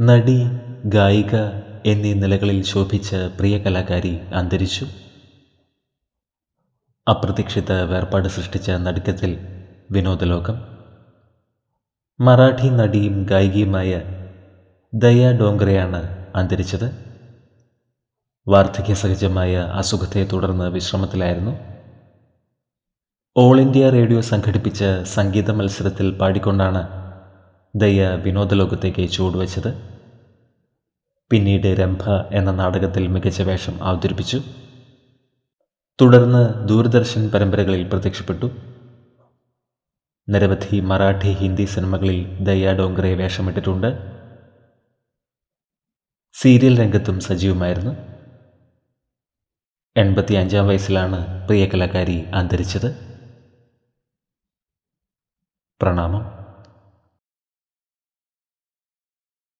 നടി ഗായിക എന്നീ നിലകളിൽ ശോഭിച്ച പ്രിയ കലാകാരി അന്തരിച്ചു. അപ്രതീക്ഷിത വേർപാട് സൃഷ്ടിച്ച നടുക്കത്തിൽ വിനോദലോകം. മറാഠി നടിയും ഗായികയുമായ ദയ ഡോങ്കറയാണ് അന്തരിച്ചത്. വാർദ്ധക്യസഹജമായ അസുഖത്തെ തുടർന്ന് വിശ്രമത്തിലായിരുന്നു. ഓൾ ഇന്ത്യ റേഡിയോ സംഘടിപ്പിച്ച സംഗീത മത്സരത്തിൽ പാടിക്കൊണ്ടാണ് ദയ വിനോദലോകത്തേക്ക് ചുവടുവെച്ചത്. പിന്നീട് രംഭ എന്ന നാടകത്തിൽ മികച്ച വേഷം അവതരിപ്പിച്ചു. തുടർന്ന് ദൂരദർശൻ പരമ്പരകളിൽ പ്രത്യക്ഷപ്പെട്ടു. നിരവധി മറാഠി ഹിന്ദി സിനിമകളിൽ ദയ ഡോങ്കറെ വേഷമിട്ടിട്ടുണ്ട്. സീരിയൽ രംഗത്തും സജീവമായിരുന്നു. എൺപത്തി അഞ്ചാം വയസ്സിലാണ് പ്രിയ കലാകാരി അന്തരിച്ചത്. പ്രണാമം.